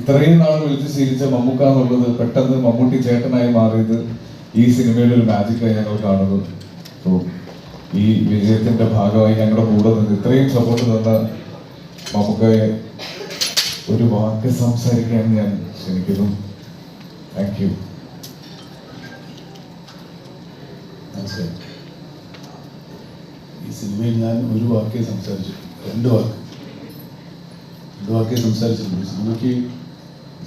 ഇത്രയും നാൾ വിളിച്ച് ശീലിച്ച മമ്മൂക്ക എന്നുള്ളത് പെട്ടെന്ന് മമ്മൂട്ടി ചേട്ടനായി മാറിയത് ഈ സിനിമയുടെ ഒരു മാജിക്കായി ഞങ്ങൾ കാണുന്നത് സോ ഈ വിജയത്തിന്റെ ഭാഗമായി ഞങ്ങളുടെ കൂടെ നിന്ന് ഇത്രയും സപ്പോർട്ട് തന്ന മമ്മൂക്കയെ ഒരു വാക്ക് സംസാരിക്കാൻ ഞാൻ ക്ഷണിക്കുന്നു. താങ്ക് യു ഈ സിനിമയിൽ ഞാൻ ഒരു വാക്കേ സംസാരിച്ചു രണ്ട് വാക്ക്. രണ്ട് വാക്കേ സംസാരിച്ചിട്ടുണ്ട്. സിനിമയ്ക്ക്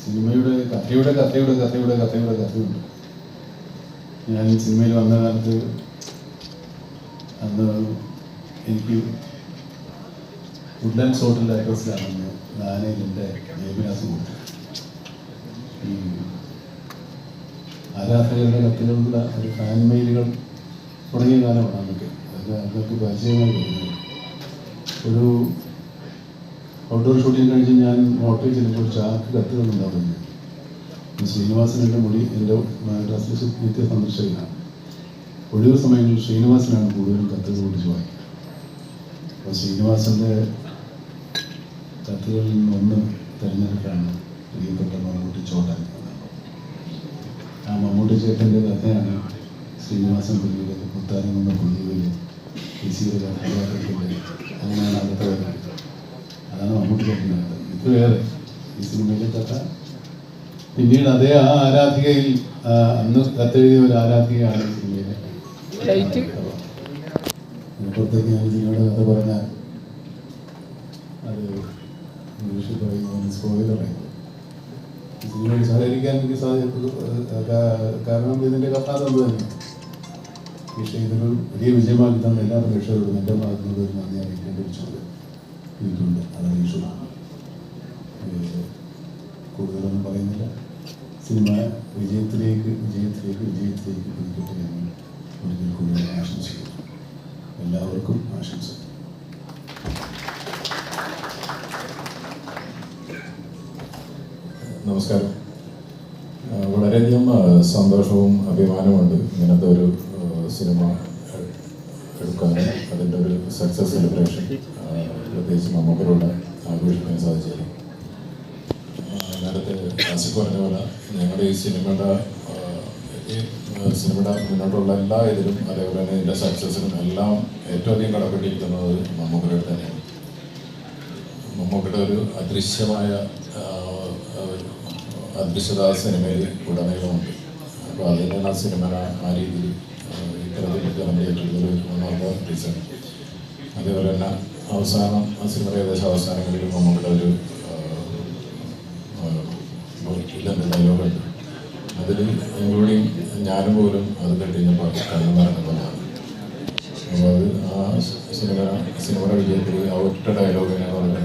സിനിമയുടെ കഥയുടെ കഥയുടെ കഥയുടെ കഥയുടെ കഥയുണ്ട്. ഞാൻ സിനിമയിൽ വന്ന കാലത്ത് അന്ന് എനിക്ക് വുഡ്ലാൻഡ്സ് ഹോട്ടലിന്റെ ഡയറക്ടേഴ്സിലാണെന്ന് എന്റെ ജയവിലാസം കൊടുത്തു ഈ ആരാധകരുടെ കത്തിലുള്ള ഒരു ഫാൻ മെയിലുകൾ തുടങ്ങിയ കാലമാണ് അതൊക്കെ അതൊക്കെ പരിചയമായി വരുന്നത്. ഒരു ഔട്ട്ഡോർ ഷൂട്ടിംഗ് കഴിഞ്ഞ് ഞാൻ ഹോട്ടലിൽ ചെല്ലുമ്പോൾ ചാക്ക് കത്തുകളുണ്ടാവുന്നു ശ്രീനിവാസൻ എന്റെ മൊഴി എന്റെ മദ്രാസിലെ നിത്യ സന്ദർശകനാണ്. ഒഴിവ് സമയങ്ങളിൽ ശ്രീനിവാസനാണ് കൂടുതലും കത്തുകൾ വിളിച്ച് വായിക്കുക അപ്പോൾ ശ്രീനിവാസന്റെ കത്തുകളിൽ നിന്നൊന്ന് തിരഞ്ഞെടുക്കാണ് പ്രിയപ്പെട്ട മമ്മൂട്ടി ചോട്ടൻ ആ മമ്മൂട്ടി ചേട്ടന്റെ കഥയാണ് ശ്രീനിവാസൻ മുത്താരം എന്ന പുള്ളിയിൽ ഈസിയുടെ കഥാപാത്രത്തിന്റെ അങ്ങനെയാണ് അകത്ത് വരുന്നത് അതാണ് മമ്മൂട്ടി ചേട്ടന്റെ വേറെ ഈ സിനിമയിലെ കഥ. പിന്നീട് അതേ ആ ആരാധികയിൽ അന്ന് കത്തെഴുതിയ ഒരു ആരാധികയാണ് സിനിമയിലെ അപ്പുറത്തേക്ക് ഞാൻ സിനിമയുടെ കഥ പറഞ്ഞാൽ അത് ഇംഗ്ലീഷിൽ പറയുന്നു സ്കോയിൽ പറയുന്നു. ഇതിനോട് സഹകരിക്കാൻ എനിക്ക് സാധിക്കും കാരണം ഇതിന്റെ കഥാത എന്ത് തന്നെ. പക്ഷേ ഇതൊരു വലിയ വിജയമാക്കി തന്ന എല്ലാ പ്രേക്ഷകരോടും എന്റെ ഭാഗത്തുനിന്ന് നന്ദി അറിയിക്കേണ്ട ഒരു ചോദ്യം എനിക്കുണ്ട് അത് അറിയിച്ചു കൂടുതലൊന്നും പറയുന്നില്ല. സിനിമ വിജയത്തിലേക്ക് വിജയത്തിലേക്ക് വിജയത്തിലേക്ക് കുതിക്കട്ടെ എന്ന് ഒരിക്കൽ കൂടുതൽ ആശംസിക്കുന്നു. എല്ലാവർക്കും ആശംസ. നമസ്കാരം. വളരെയധികം സന്തോഷവും അഭിമാനമുണ്ട് ഇങ്ങനത്തെ ഒരു സിനിമ എടുക്കാൻ അതിന്റെ ഒരു സക്സസ് സെലിബ്രേഷൻ പ്രത്യേകിച്ച് മമ്മൂക്കരോട് ആഘോഷിക്കാൻ സാധിച്ചത് ആസിഫ് പറഞ്ഞ പോലെ ഞങ്ങളുടെ ഈ സിനിമയുടെ ഈ സിനിമയുടെ മുന്നോട്ടുള്ള എല്ലാ ഇതിലും അതേപോലെ തന്നെ ഇതിന്റെ സക്സസിനും എല്ലാം ഏറ്റവും അധികം കടപ്പെട്ടിരിക്കുന്നത് മമ്മൂക്കയുടെ തന്നെയാണ്. മമ്മൂക്കയുടെ ഒരു അദൃശ്യമായ അദൃശ്യത ആ സിനിമയിൽ ഉടനീളമുണ്ട് അപ്പോൾ അതിനാണ് ആ സിനിമ ആ രീതിയിൽ ഇത്തരത്തിൽ അതേപോലെ തന്നെ അവസാനം ആ സിനിമയുടെ ഏകദേശം അവസാനങ്ങളിൽ മമ്മൂക്കയുടെ ഒരു ഇതുണ്ട് ഡയലോഗുണ്ട് അതിൽ ഇൻക്ലൂഡിങ് ഞാനും പോലും അത് കഴിഞ്ഞപ്പോൾ കണ്ണു നടക്കുന്നതാണ് അപ്പോൾ അത് ആ സിനിമ സിനിമയുടെ വിജയത്തിൽ ആ ഒറ്റ ഡയലോഗിനെ വളരെ